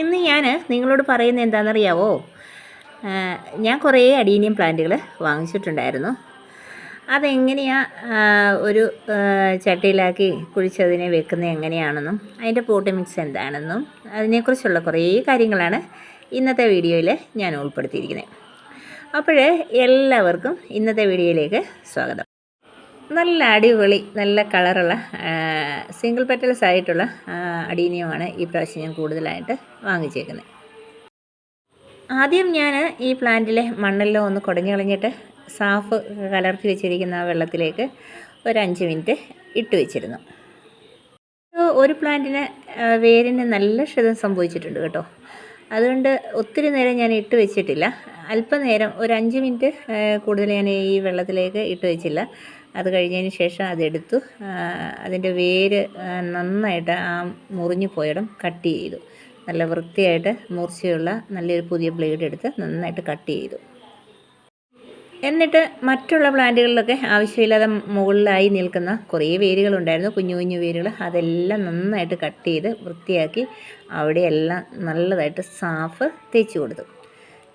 ഇന്ന് ഞാൻ നിങ്ങളോട് പറയുന്നത് എന്താണെന്നറിയാവോ? ഞാൻ കുറേ അഡീനിയം പ്ലാന്റുകൾ വാങ്ങിച്ചിട്ടുണ്ടായിരുന്നു. അതെങ്ങനെയാണ് ഒരു ചട്ടിയിലാക്കി കുഴിച്ചതിനെ വെക്കുന്നത് എങ്ങനെയാണെന്നും അതിന്റെ പോട്ട് മിക്സ് എന്താണെന്നും അതിനെക്കുറിച്ചുള്ള കുറേ കാര്യങ്ങളാണ് ഇന്നത്തെ വീഡിയോയിൽ ഞാൻ ഉൾപ്പെടുത്തിയിരിക്കുന്നത്. അപ്പോൾ എല്ലാവർക്കും ഇന്നത്തെ വീഡിയോയിലേക്ക് സ്വാഗതം. നല്ല അടിപൊളി നല്ല കളറുള്ള സിംഗിൾ പെറ്റൽസ് ആയിട്ടുള്ള അടീനിയമാണ് ഈ പ്രാവശ്യം ഞാൻ കൂടുതലായിട്ട് വാങ്ങിച്ചേക്കുന്നത്. ആദ്യം ഞാൻ ഈ പ്ലാന്റിലെ മണ്ണെല്ലാം ഒന്ന് കുടഞ്ഞു കളഞ്ഞിട്ട് സാഫ് കലർത്തി വെച്ചിരിക്കുന്ന ആ വെള്ളത്തിലേക്ക് ഒരു അഞ്ച് മിനിറ്റ് ഇട്ട് വെച്ചിരുന്നു. ഒരു പ്ലാന്റിന് വേരിന് നല്ല ക്ഷതം സംഭവിച്ചിട്ടുണ്ട് കേട്ടോ. അതുകൊണ്ട് ഒത്തിരി നേരം ഞാൻ ഇട്ട് വെച്ചിട്ടില്ല. അല്പനേരം ഒരു അഞ്ച് മിനിറ്റ് കൂടുതൽ ഞാൻ ഈ വെള്ളത്തിലേക്ക് ഇട്ട് വെച്ചില്ല. അത് കഴിഞ്ഞതിന് ശേഷം അതെടുത്തു. അതിന്റെ വേര് നന്നായിട്ട് ആ മുറിഞ്ഞു പോയിടം കട്ട് ചെയ്തു. നല്ല വൃത്തിയായിട്ട് മൂർച്ചയുള്ള നല്ലൊരു പുതിയ ബ്ലേഡ് എടുത്ത് നന്നായിട്ട് കട്ട് ചെയ്തു. എന്നിട്ട് മറ്റുള്ള പ്ലാന്റുകളിലൊക്കെ ആവശ്യമില്ലാതെ മുകളിലായി നിൽക്കുന്ന കുറേ വേരുകളുണ്ടായിരുന്നു. കുഞ്ഞു കുഞ്ഞു വേരുകൾ. അതെല്ലാം നന്നായിട്ട് കട്ട് ചെയ്ത് വൃത്തിയാക്കി അവിടെയെല്ലാം നല്ലതായിട്ട് സാഫ് തേച്ച് കൊടുത്തു.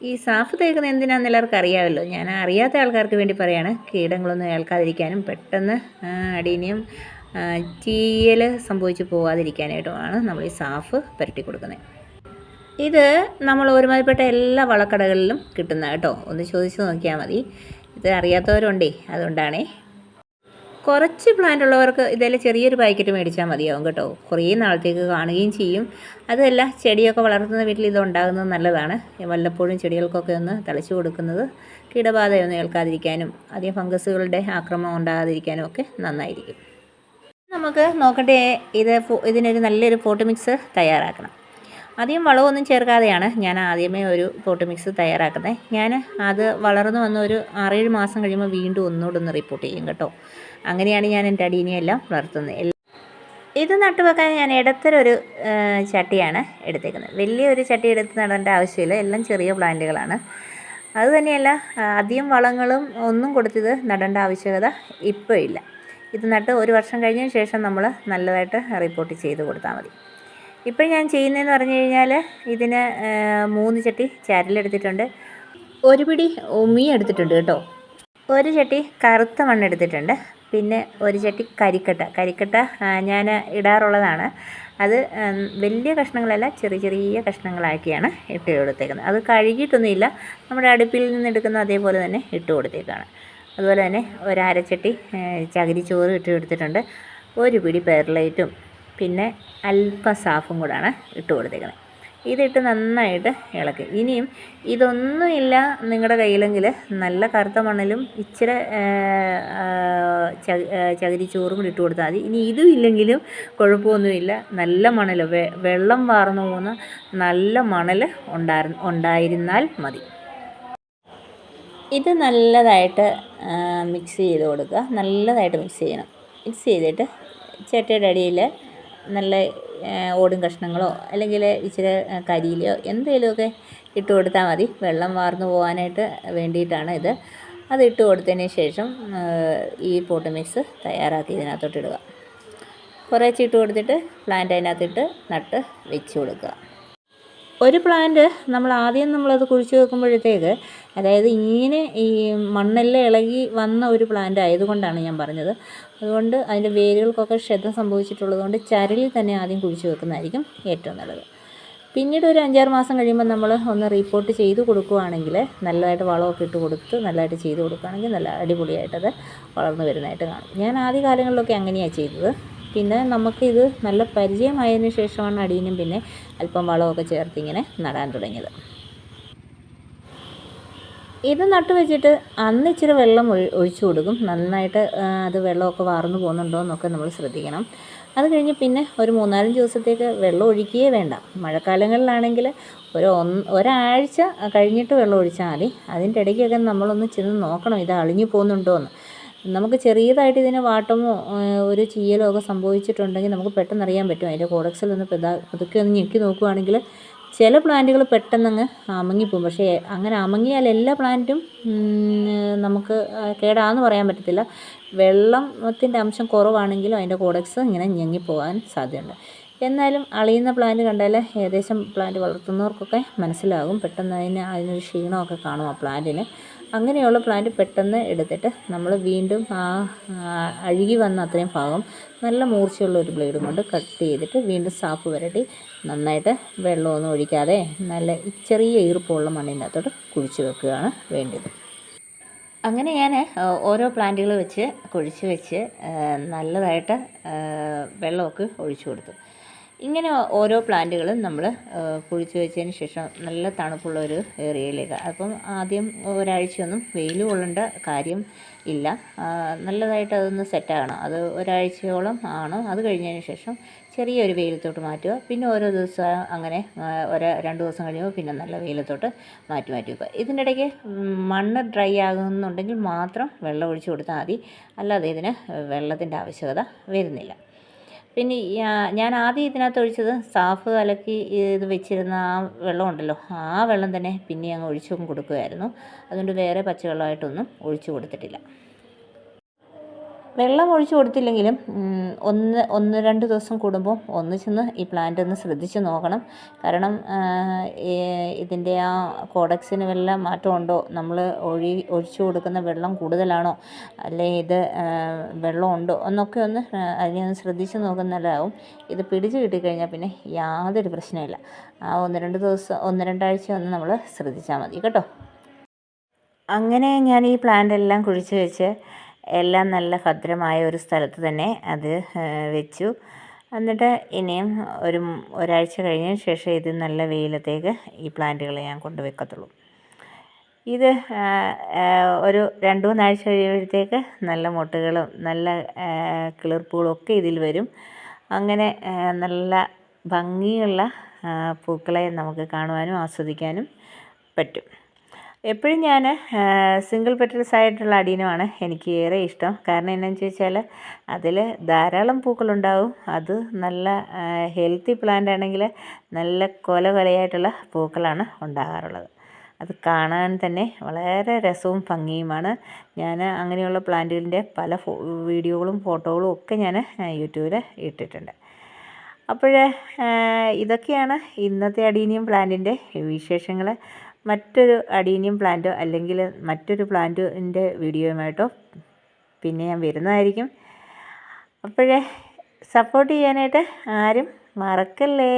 ഈ സാഫ് തേക്കുന്നത് എന്തിനാണെന്ന് എല്ലാവർക്കും അറിയാമല്ലോ. ഞാൻ അറിയാത്ത ആൾക്കാർക്ക് വേണ്ടി പറയാണ്. കീടങ്ങളൊന്നും ഏൽക്കാതിരിക്കാനും പെട്ടെന്ന് അടീനിയം ചീയൽ സംഭവിച്ചു പോകാതിരിക്കാനായിട്ടുമാണ് നമ്മൾ ഈ സാഫ് പുരട്ടി കൊടുക്കുന്നത്. ഇത് നമ്മൾ ഒരുമാതിരിപ്പെട്ട എല്ലാ വളക്കടകളിലും കിട്ടുന്ന കേട്ടോ. ഒന്ന് ചോദിച്ചു നോക്കിയാൽ മതി. ഇത് അറിയാത്തവരുണ്ടേ അതുകൊണ്ടാണേ. കുറച്ച് പ്ലാന്റ് ഉള്ളവർക്ക് ഇതെല്ലാം ചെറിയൊരു പാക്കറ്റ് മേടിച്ചാൽ മതിയാവും കേട്ടോ. കുറേ നാളത്തേക്ക് കാണുകയും ചെയ്യും. അതല്ല ചെടിയൊക്കെ വളർത്തുന്ന വീട്ടിൽ ഇത് ഉണ്ടാകുന്നത് നല്ലതാണ്. വല്ലപ്പോഴും ചെടികൾക്കൊക്കെ ഒന്ന് തളിച്ചു കൊടുക്കുന്നത് കീടബാധയൊന്നും ഏൽക്കാതിരിക്കാനും അധികം ഫംഗസുകളുടെ ആക്രമണം ഉണ്ടാകാതിരിക്കാനും ഒക്കെ നന്നായിരിക്കും. നമുക്ക് നോക്കട്ടെ ഇത് ഇതിനൊരു നല്ലൊരു പോട്ട് മിക്സ് തയ്യാറാക്കണം. അധികം വളമൊന്നും ചേർക്കാതെയാണ് ഞാൻ ആദ്യമേ ഒരു പോട്ട് മിക്സ് തയ്യാറാക്കുന്നത്. ഞാൻ അത് വളർന്നു വന്ന ഒരു ആറേഴ് മാസം കഴിയുമ്പോൾ വീണ്ടും ഒന്നുകൂടെ ഒന്ന് റിപ്പോർട്ട് ചെയ്യും കേട്ടോ. അങ്ങനെയാണ് ഞാൻ എന്റെ എല്ലാം വളർത്തുന്നത്. ഇത് നട്ടുവെക്കാൻ ഞാൻ ഇടത്തരൊരു ചട്ടിയാണ് എടുത്തേക്കുന്നത്. വലിയൊരു ചട്ടി എടുത്ത് നടേണ്ട ആവശ്യമില്ല. എല്ലാം ചെറിയ പ്ലാന്റുകളാണ്. അതുതന്നെയല്ല അധികം വളങ്ങളും ഒന്നും കൊടുത്തിത് നടേണ്ട ആവശ്യകത ഇപ്പോൾ ഇല്ല. ഇത് നട്ട് ഒരു വർഷം കഴിഞ്ഞതിന് ശേഷം നമ്മൾ നല്ലതായിട്ട് റിപ്പോർട്ട് ചെയ്ത് കൊടുത്താൽ മതി. ഇപ്പോൾ ഞാൻ ചെയ്യുന്നതെന്ന് പറഞ്ഞു കഴിഞ്ഞാൽ ഇതിന് മൂന്ന് ചട്ടി ചരലെടുത്തിട്ടുണ്ട് ഒരു പിടി ഉമി എടുത്തിട്ടുണ്ട് കേട്ടോ. ഒരു ചട്ടി കറുത്ത മണ്ണ് എടുത്തിട്ടുണ്ട്. പിന്നെ ഒരു ചട്ടി കരിക്കട്ട. കരിക്കട്ട ഞാൻ ഇടാറുള്ളതാണ്. അത് വലിയ കഷ്ണങ്ങളല്ല ചെറിയ ചെറിയ കഷ്ണങ്ങളാക്കിയാണ് ഇട്ട് കൊടുത്തേക്കുന്നത്. അത് കഴുകിയിട്ടൊന്നുമില്ല. നമ്മുടെ അടുപ്പിൽ നിന്ന് എടുക്കുന്ന അതേപോലെ തന്നെ ഇട്ട് കൊടുത്തേക്കാണ്. അതുപോലെ തന്നെ ഒരരച്ചട്ടി ചകിരിച്ചോറ് ഇട്ട് കൊടുത്തിട്ടുണ്ട്. ഒരു പിടി പെർലൈറ്റും പിന്നെ അല്പം സാഫും കൂടാണ് ഇട്ട് കൊടുത്തേക്കുന്നത്. ഇതിട്ട് നന്നായിട്ട് ഇളക്കുക ഇനിയും ഇതൊന്നുമില്ല നിങ്ങളുടെ കയ്യിലെങ്കിൽ നല്ല കറുത്ത മണ്ണിലും ഇച്ചിരി ചകിരിച്ചോറും കൂടി ഇട്ട് കൊടുത്താൽ മതി. ഇനി ഇതും ഇല്ലെങ്കിലും കുഴപ്പമൊന്നുമില്ല. നല്ല മണൽ വെള്ളം വാർന്നു പോകുന്ന നല്ല മണൽ ഉണ്ടായി ഉണ്ടായിരുന്നാൽ മതി. ഇത് നല്ലതായിട്ട് മിക്സ് ചെയ്ത് കൊടുക്കുക. നല്ലതായിട്ട് മിക്സ് ചെയ്യണം. മിക്സ് ചെയ്തിട്ട് ചട്ടിയുടെ അടിയിൽ നല്ല ഓടും കഷ്ണങ്ങളോ അല്ലെങ്കിൽ ഇച്ചിരി കരിയിലെയോ എന്തെങ്കിലുമൊക്കെ ഇട്ട് കൊടുത്താൽ മതി. വെള്ളം വാർന്നു പോകാനായിട്ട് വേണ്ടിയിട്ടാണ് ഇത്. അത് ഇട്ട് കൊടുത്തതിന് ശേഷം ഈ പോട്ട് മിക്സ് തയ്യാറാക്കി ഇതിനകത്തോട്ട് ഇടുക. ഇട്ട് കൊടുത്തിട്ട് പ്ലാന്റ് അതിനകത്തിട്ട് നട്ട് വെച്ച് കൊടുക്കുക. ഒരു പ്ലാന്റ് നമ്മൾ ആദ്യം നമ്മളത് കുഴിച്ച് വെക്കുമ്പോഴത്തേക്ക് അതായത് ഇങ്ങനെ ഈ മണ്ണെല്ലാം ഇളകി വന്ന ഒരു പ്ലാന്റ് ആയതുകൊണ്ടാണ് ഞാൻ പറഞ്ഞത്. അതുകൊണ്ട് അതിന്റെ വേരുകൾക്കൊക്കെ ക്ഷതം സംഭവിച്ചിട്ടുള്ളത് കൊണ്ട് ചരലിൽ തന്നെ ആദ്യം കുഴിച്ചു വെക്കുന്നതായിരിക്കും ഏറ്റവും നല്ലത്. പിന്നീട് ഒരു അഞ്ചാറ് മാസം കഴിയുമ്പോൾ നമ്മൾ ഒന്ന് റിപ്പോർട്ട് ചെയ്ത് കൊടുക്കുകയാണെങ്കിൽ നല്ലതായിട്ട് വളമൊക്കെ ഇട്ട് കൊടുത്ത് നല്ലതായിട്ട് ചെയ്ത് കൊടുക്കുകയാണെങ്കിൽ നല്ല അടിപൊളിയായിട്ടത് വളർന്നു വരുന്നതായിട്ട് കാണും. ഞാൻ ആദ്യ കാലങ്ങളിലൊക്കെ അങ്ങനെയാണ് ചെയ്തത്. പിന്നെ നമുക്കിത് നല്ല പരിചയമായതിനു ശേഷമാണ് അടിയിനും പിന്നെ അല്പം വളമൊക്കെ ചേർത്ത് ഇങ്ങനെ നടാൻ തുടങ്ങിയത്. ഇത് നട്ടു വെച്ചിട്ട് അന്ന് ഇച്ചിരി വെള്ളം ഒഴി ഒഴിച്ചു കൊടുക്കും. നന്നായിട്ട് അത് വെള്ളമൊക്കെ വാർന്നു പോകുന്നുണ്ടോ എന്നൊക്കെ നമ്മൾ ശ്രദ്ധിക്കണം. അത് കഴിഞ്ഞ് പിന്നെ ഒരു മൂന്നാലഞ്ച് ദിവസത്തേക്ക് വെള്ളം ഒഴിക്കുകയേ വേണ്ട. മഴക്കാലങ്ങളിലാണെങ്കിൽ ഒരു ഒന്ന് ഒരാഴ്ച കഴിഞ്ഞിട്ട് വെള്ളം ഒഴിച്ചാൽ മതി. അതിന്റെ ഇടയ്ക്കൊക്കെ നമ്മളൊന്ന് ചെന്ന് നോക്കണം ഇത് അളിഞ്ഞു പോകുന്നുണ്ടോ എന്ന്. നമുക്ക് ചെറിയതായിട്ട് ഇതിന് വാട്ടമോ ഒരു ചീയലോ ഒക്കെ സംഭവിച്ചിട്ടുണ്ടെങ്കിൽ നമുക്ക് പെട്ടെന്ന് അറിയാൻ പറ്റും. അതിന്റെ കോഡക്സിൽ ഒന്ന് പെതാ പതുക്കെ ഒന്ന് ഞെക്കി നോക്കുകയാണെങ്കിൽ ചില പ്ലാന്റുകൾ പെട്ടെന്നങ്ങ് അമങ്ങിപ്പോകും പക്ഷേ അങ്ങനെ അമങ്ങിയാൽ എല്ലാ പ്ലാന്റും നമുക്ക് കേടാന്ന് പറയാൻ പറ്റത്തില്ല. വെള്ളത്തിന്റെ അംശം കുറവാണെങ്കിലും അതിന്റെ കോഡക്സ് ഇങ്ങനെ ഞെങ്ങിപ്പോകാൻ സാധ്യതയുണ്ട്. എന്നാലും അളിയുന്ന പ്ലാന്റ് കണ്ടാൽ ഏകദേശം പ്ലാന്റ് വളർത്തുന്നവർക്കൊക്കെ മനസ്സിലാകും. പെട്ടെന്ന് അതിന് അതിനൊരു ക്ഷീണമൊക്കെ കാണും ആ പ്ലാന്റിന്. അങ്ങനെയുള്ള പ്ലാന്റ് പെട്ടെന്ന് എടുത്തിട്ട് നമ്മൾ വീണ്ടും ആ അഴുകി വന്ന അത്രയും ഭാഗം നല്ല മൂർച്ചയുള്ള ഒരു ബ്ലേഡും കൊണ്ട് കട്ട് ചെയ്തിട്ട് വീണ്ടും സാപ്പ് വരട്ടി നന്നായിട്ട് വെള്ളമൊന്നും ഒഴിക്കാതെ നല്ല ചെറിയ ഈർപ്പമുള്ള മണ്ണിന്റെ അകത്തോട്ട് കുഴിച്ച് വെക്കുകയാണ് വേണ്ടത്. അങ്ങനെ ഞാൻ ഓരോ പ്ലാന്റുകൾ വെച്ച് കുഴിച്ച് വെച്ച് നല്ലതായിട്ട് വെള്ളമൊക്കെ ഒഴിച്ചു കൊടുത്തു. ഇങ്ങനെ ഓരോ പ്ലാന്റുകളും നമ്മൾ കുഴിച്ച് വെച്ചതിന് ശേഷം നല്ല തണുപ്പുള്ള ഒരു ഏരിയയിലേക്ക് അപ്പം ആദ്യം ഒരാഴ്ചയൊന്നും വെയിൽ കൊള്ളേണ്ട കാര്യം ഇല്ല. നല്ലതായിട്ട് അതൊന്ന് സെറ്റാകണം. അത് ഒരാഴ്ചയോളം ആണ്. അത് കഴിഞ്ഞതിന് ശേഷം ചെറിയൊരു വെയിലത്തോട്ട് മാറ്റുക. പിന്നെ ഓരോ ദിവസം അങ്ങനെ ഒരു രണ്ട് ദിവസം കഴിയുമ്പോൾ പിന്നെ നല്ല വെയിലത്തോട്ട് മാറ്റി മാറ്റി വെക്കുക. ഇടയ്ക്ക് മണ്ണ് ഡ്രൈ ആകുന്നുണ്ടെങ്കിൽ മാത്രം വെള്ളം ഒഴിച്ച് കൊടുത്താൽ മതി. അല്ലാതെ ഇതിന് വെള്ളത്തിന്റെ ആവശ്യകത വരുന്നില്ല. പിന്നെ ഞാൻ ആദ്യം ഇതിനകത്ത് ഒഴിച്ചത് സാഫ് കലക്കി ഇത് വെച്ചിരുന്ന ആ വെള്ളം ഉണ്ടല്ലോ ആ വെള്ളം തന്നെ പിന്നെ അങ്ങ് ഒഴിച്ചും കൊടുക്കുമായിരുന്നു. അതുകൊണ്ട് വേറെ പച്ചവെള്ളമായിട്ടൊന്നും ഒഴിച്ചു കൊടുത്തിട്ടില്ല. വെള്ളം ഒഴിച്ചു കൊടുത്തില്ലെങ്കിലും ഒന്ന് ഒന്ന് രണ്ട് ദിവസം കൂടുമ്പോൾ ഒന്ന് ചെന്ന് ഈ പ്ലാന്റ് ഒന്ന് ശ്രദ്ധിച്ച് നോക്കണം. കാരണം ഇതിന്റെ ആ കോഡക്സിന് വല്ല മാറ്റമുണ്ടോ നമ്മൾ ഒഴി ഒഴിച്ചു കൊടുക്കുന്ന വെള്ളം കൂടുതലാണോ? അല്ലെ ഇത് വെള്ളമുണ്ടോ എന്നൊക്കെ ഒന്ന് അതിനെ ഒന്ന് ശ്രദ്ധിച്ച് നോക്കുന്നതാവും. ഇത് പിടിച്ച് കിട്ടിക്കഴിഞ്ഞാൽ പിന്നെ യാതൊരു പ്രശ്നമില്ല ആ ഒന്ന് രണ്ട് ദിവസം ഒന്ന് രണ്ടാഴ്ച ഒന്ന് നമ്മൾ ശ്രദ്ധിച്ചാൽ മതി. കേട്ടോ? അങ്ങനെ ഞാൻ ഈ പ്ലാന്റ് എല്ലാം കുഴിച്ച് വെച്ച് എല്ലാം നല്ല ഭദ്രമായ ഒരു സ്ഥലത്ത് തന്നെ അത് വെച്ചു. എന്നിട്ട് ഇനിയും ഒരു ഒരാഴ്ച കഴിഞ്ഞതിന് ശേഷം ഇത് നല്ല വെയിലത്തേക്ക് ഈ പ്ലാന്റുകളെ ഞാൻ കൊണ്ടുവെക്കത്തുള്ളൂ. ഇത് ഒരു രണ്ട് മൂന്നാഴ്ച കഴിയുമ്പോഴത്തേക്ക് നല്ല മുട്ടുകളും നല്ല കിളിർപ്പുകളും ഒക്കെ ഇതിൽ വരും. അങ്ങനെ നല്ല ഭംഗിയുള്ള പൂക്കളെ നമുക്ക് കാണുവാനും ആസ്വദിക്കാനും പറ്റും. എപ്പോഴും ഞാൻ സിംഗിൾ പെറ്റൽസ് ആയിട്ടുള്ള അടീനമാണ് എനിക്ക് ഏറെ ഇഷ്ടം. കാരണം എന്നാന്ന് ചോദിച്ചാൽ അതിൽ ധാരാളം പൂക്കളുണ്ടാവും. അത് നല്ല ഹെൽത്തി പ്ലാന്റ് ആണെങ്കിൽ നല്ല കൊല കൊലയായിട്ടുള്ള പൂക്കളാണ് ഉണ്ടാകാറുള്ളത്. അത് കാണാൻ തന്നെ വളരെ രസവും ഭംഗിയുമാണ്. ഞാൻ അങ്ങനെയുള്ള പ്ലാന്റുകളിന്റെ പല വീഡിയോകളും ഫോട്ടോകളും ഒക്കെ ഞാൻ യൂട്യൂബിൽ ഇട്ടിട്ടുണ്ട്. അപ്പോൾ ഇതൊക്കെയാണ് ഇന്നത്തെ അടീനിയം പ്ലാന്റിന്റെ വിശേഷങ്ങൾ മറ്റൊരു അഡീനിയം പ്ലാന്റോ അല്ലെങ്കിൽ മറ്റൊരു പ്ലാന്റിന്റെ വീഡിയോയുമായിട്ടോ പിന്നെ ഞാൻ വരുന്നതായിരിക്കും. അപ്പോഴേ സപ്പോർട്ട് ചെയ്യാനായിട്ട് ആരും മറക്കല്ലേ?